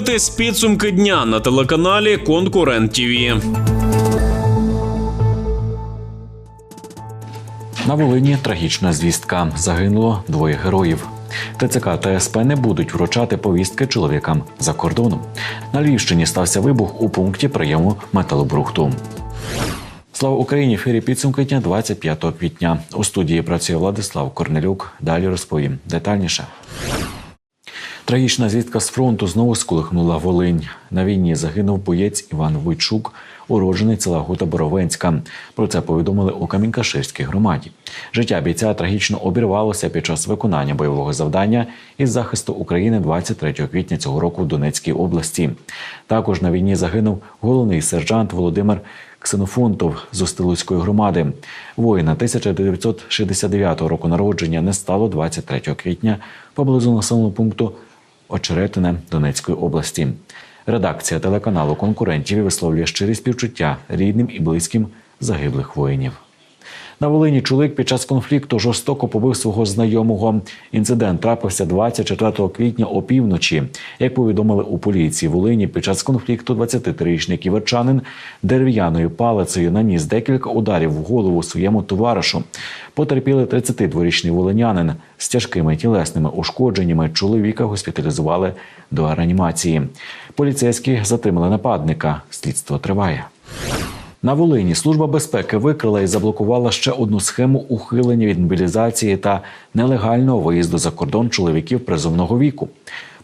Дивитесь підсумки дня на телеканалі Конкурент ТІВІ. На Волині трагічна звістка. Загинуло двоє героїв. ТЦК та СП не будуть вручати повістки чоловікам за кордоном. На Львівщині стався вибух у пункті прийому металобрухту. Слава Україні! В ефірі підсумки дня 25 квітня. У студії працює Владислав Корнелюк. Далі розповім детальніше. Трагічна звістка з фронту знову сколихнула Волинь. На війні загинув боєць Іван Войчук, уроджений села Гута Боровенська. Про це повідомили у Камінькаширській громаді. Життя бійця трагічно обірвалося під час виконання бойового завдання із захисту України 23 квітня цього року в Донецькій області. Також на війні загинув головний сержант Володимир Ксенофонтов з Остилуцької громади. Воїна 1969 року народження не стало 23 квітня поблизу населеного пункту Очеретине Донецької області. Редакція телеканалу конкурентів висловлює щирі співчуття рідним і близьким загиблих воїнів. На Волині чоловік під час конфлікту жорстоко побив свого знайомого. Інцидент трапився 24 квітня опівночі. Як повідомили у поліції Волині, під час конфлікту 23-річний ківерчанин дерев'яною палицею наніс декілька ударів в голову своєму товаришу. Потерпіли 32-річний волинянин з тяжкими тілесними ушкодженнями. Чоловіка госпіталізували до реанімації. Поліцейські затримали нападника. Слідство триває. На Волині служба безпеки викрила і заблокувала ще одну схему ухилення від мобілізації та нелегального виїзду за кордон чоловіків призовного віку.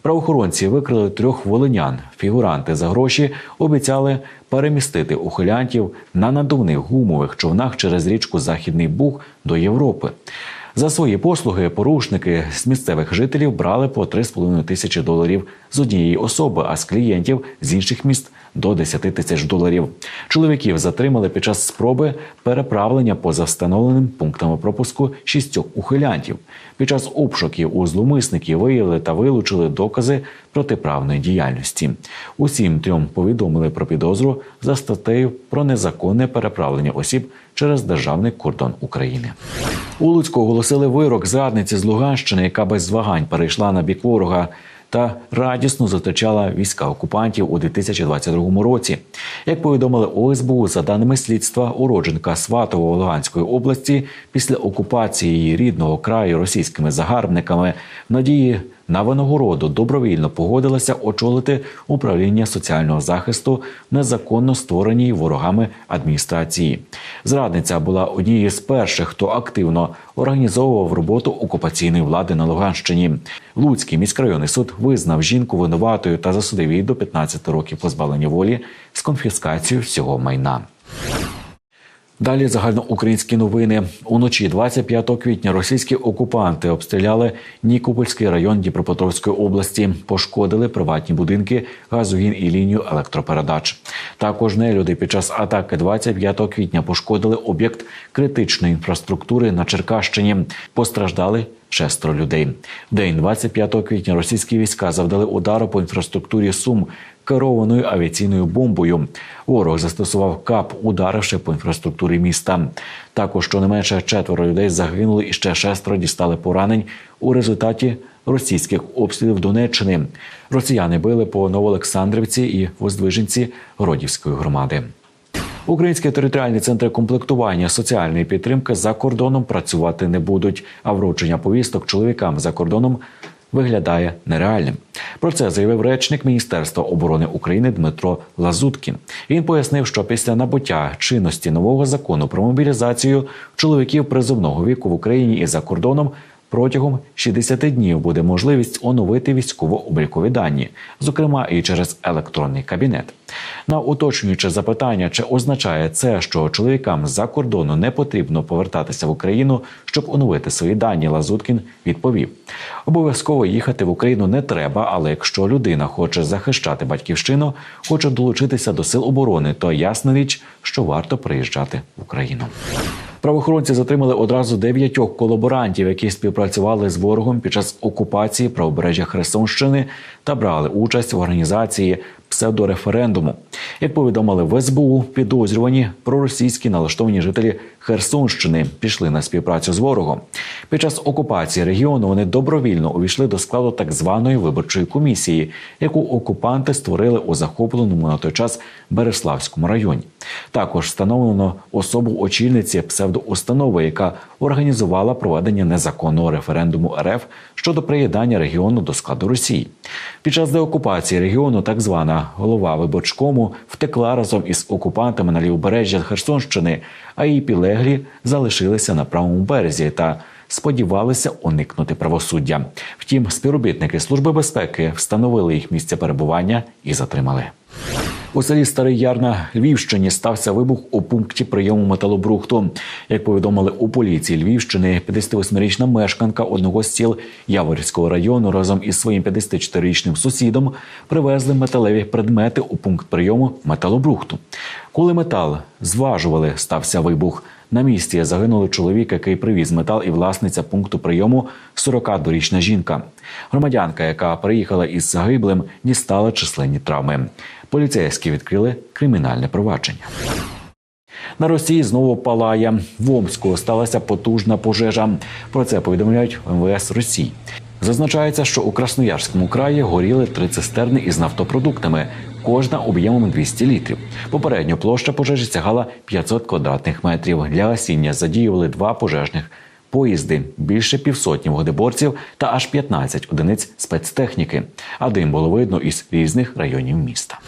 Правоохоронці викрили трьох волинян. Фігуранти за гроші обіцяли перемістити ухилянтів на надувних гумових човнах через річку Західний Буг до Європи. За свої послуги порушники з місцевих жителів брали по 3,5 тисячі доларів з однієї особи, а з клієнтів з інших міст до 10 тисяч доларів. Чоловіків затримали під час спроби переправлення поза встановленим пунктами пропуску шістьох ухилянтів. Під час обшуків у зловмисників виявили та вилучили докази протиправної діяльності. Усім трьом повідомили про підозру за статтею про незаконне переправлення осіб через державний кордон України. У Луцьку оголосили вирок зрадниці з Луганщини, яка без звагань перейшла на бік ворога. Та радісно зустрічала війська окупантів у 2022 році. Як повідомили ОСБУ, за даними слідства, уродженка Сватово Луганської області після окупації її рідного краю російськими загарбниками надії на винагороду добровільно погодилася очолити управління соціального захисту незаконно створеній ворогами адміністрації. Зрадниця була однією з перших, хто активно організовував роботу окупаційної влади на Луганщині. Луцький міськрайонний суд визнав жінку винуватою та засудив її до 15 років позбавлення волі з конфіскацією всього майна. Далі загальноукраїнські новини. Уночі 25 квітня російські окупанти обстріляли Нікопольський район Дніпропетровської області, пошкодили приватні будинки, газогін і лінію електропередач. Також нелюди під час атаки 25 квітня пошкодили об'єкт критичної інфраструктури на Черкащині. Постраждали шестеро людей. В день 25 квітня російські війська завдали удару по інфраструктурі Сум керованою авіаційною бомбою. Ворог застосував кап, ударивши по інфраструктурі міста. Також щонайменше четверо людей загинули і ще шестеро дістали поранень у результаті російських обстрілів Донеччини. Росіяни били по Новоолександрівці і Воздвиженці Городівської громади. Українські територіальні центри комплектування соціальної підтримки за кордоном працювати не будуть, а вручення повісток чоловікам за кордоном виглядає нереальним. Про це заявив речник Міністерства оборони України Дмитро Лазуткін. Він пояснив, що після набуття чинності нового закону про мобілізацію чоловіків призовного віку в Україні і за кордоном. Протягом 60 днів буде можливість оновити військово-облікові дані, зокрема і через електронний кабінет. На уточнююче запитання, чи означає це, що чоловікам з-за кордону не потрібно повертатися в Україну, щоб оновити свої дані, Лазуткін відповів: обов'язково їхати в Україну не треба, але якщо людина хоче захищати батьківщину, хоче долучитися до сил оборони, то ясна річ, що варто приїжджати в Україну. Правоохоронці затримали одразу дев'ятьох колаборантів, які співпрацювали з ворогом під час окупації правобережжя Херсонщини та брали участь в організації псевдореферендуму. Як повідомили в СБУ, підозрювані проросійські налаштовані жителі Херсонщини пішли на співпрацю з ворогом. Під час окупації регіону вони добровільно увійшли до складу так званої виборчої комісії, яку окупанти створили у захопленому на той час Береславському районі. Також встановлено особу очільниці псевдоустанови, яка організувала проведення незаконного референдуму РФ щодо приєднання регіону до складу Росії. Під час деокупації регіону так звана голова виборчкому втекла разом із окупантами на лівобережжя Херсонщини, а її підлеглі залишилися на правому березі та сподівалися уникнути правосуддя. Втім, співробітники служби безпеки встановили їх місце перебування і затримали. У селі Старий Яр на Львівщині стався вибух у пункті прийому металобрухту. Як повідомили у поліції Львівщини, 58-річна мешканка одного з сіл Яворівського району разом із своїм 54-річним сусідом привезли металеві предмети у пункт прийому металобрухту. Коли метал зважували, стався вибух. На місці загинули чоловік, який привіз метал, і власниця пункту прийому 42-річна жінка. Громадянка, яка приїхала із загиблим, дістала численні травми. Поліцейські відкрили кримінальне провадження. На Росії знову палає. В Омську сталася потужна пожежа. Про це повідомляють МВС Росії. Зазначається, що у Красноярському краї горіли три цистерни із нафтопродуктами, кожна об'ємом 200 літрів. Попередньо площа пожежі сягала 500 квадратних метрів. Для гасіння задіювали два пожежних поїзди, більше півсотні вогнеборців та аж 15 одиниць спецтехніки. А дим було видно із різних районів міста.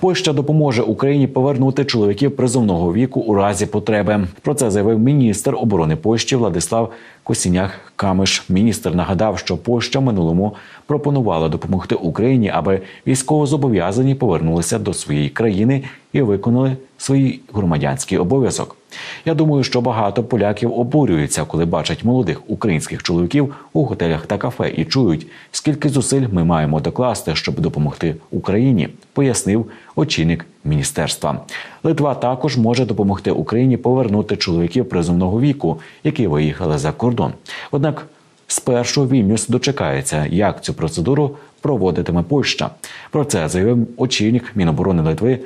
Польща допоможе Україні повернути чоловіків призовного віку у разі потреби. Про це заявив міністр оборони Польщі Владислав Косінях Камиш. Міністр нагадав, що Польща минулому пропонувала допомогти Україні, аби військовозобов'язані повернулися до своєї країни і виконали свій громадянський обов'язок. Я думаю, що багато поляків обурюються, коли бачать молодих українських чоловіків у готелях та кафе і чують, скільки зусиль ми маємо докласти, щоб допомогти Україні, пояснив очільник міністерства. Литва також може допомогти Україні повернути чоловіків призовного віку, які виїхали за кордон. Однак спершу Вільнюс дочекається, як цю процедуру проводитиме Польща. Про це заявив очільник Міноборони Литви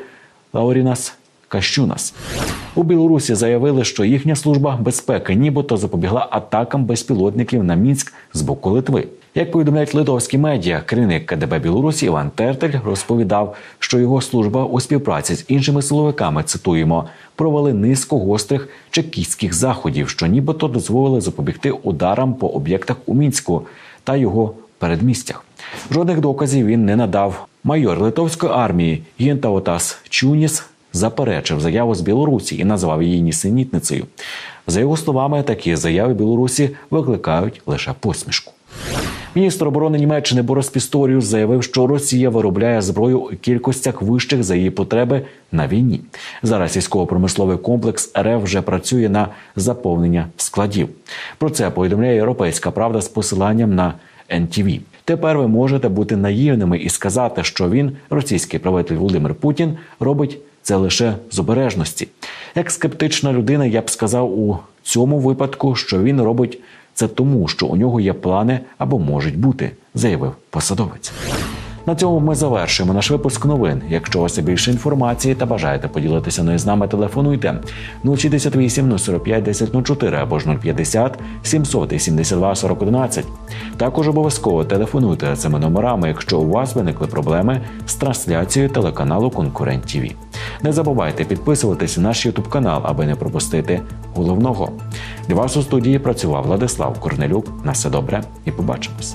Лаурінас Кащунас. У Білорусі заявили, що їхня служба безпеки нібито запобігла атакам безпілотників на мінськ з боку Литви. Як повідомляють литовські медіа, керівник КДБ Білорусі Іван Тертель розповідав, що його служба у співпраці з іншими силовиками цитуємо провели низку гострих чекістських заходів, що нібито дозволили запобігти ударам по об'єктах у мінську та його передмістях. Жодних доказів він не надав. Майор литовської армії Гінтаотас Чуніс заперечив заяву з Білорусі і назвав її нісенітницею. За його словами, такі заяви Білорусі викликають лише посмішку. Міністр оборони Німеччини Борис Пісторіус заявив, що Росія виробляє зброю у кількостях вищих за її потреби на війні. Зараз військово-промисловий комплекс РФ вже працює на заповнення складів. Про це повідомляє Європейська Правда з посиланням на NTV. Тепер ви можете бути наївними і сказати, що він, російський правитель Володимир Путін, робить це лише з обережності. Як скептична людина, я б сказав у цьому випадку, що він робить це тому, що у нього є плани або можуть бути, заявив посадовець. На цьому ми завершуємо наш випуск новин. Якщо у вас є більше інформації та бажаєте поділитися нею з нами, телефонуйте 068 045 1004 або ж 050 772 4011. Також обов'язково телефонуйте цими номерами, якщо у вас виникли проблеми з трансляцією телеканалу Конкурент ТІВІ. Не забувайте підписуватися на наш Ютуб канал, аби не пропустити головного. Для вас у студії працював Владислав Корнелюк. На все добре і побачимось.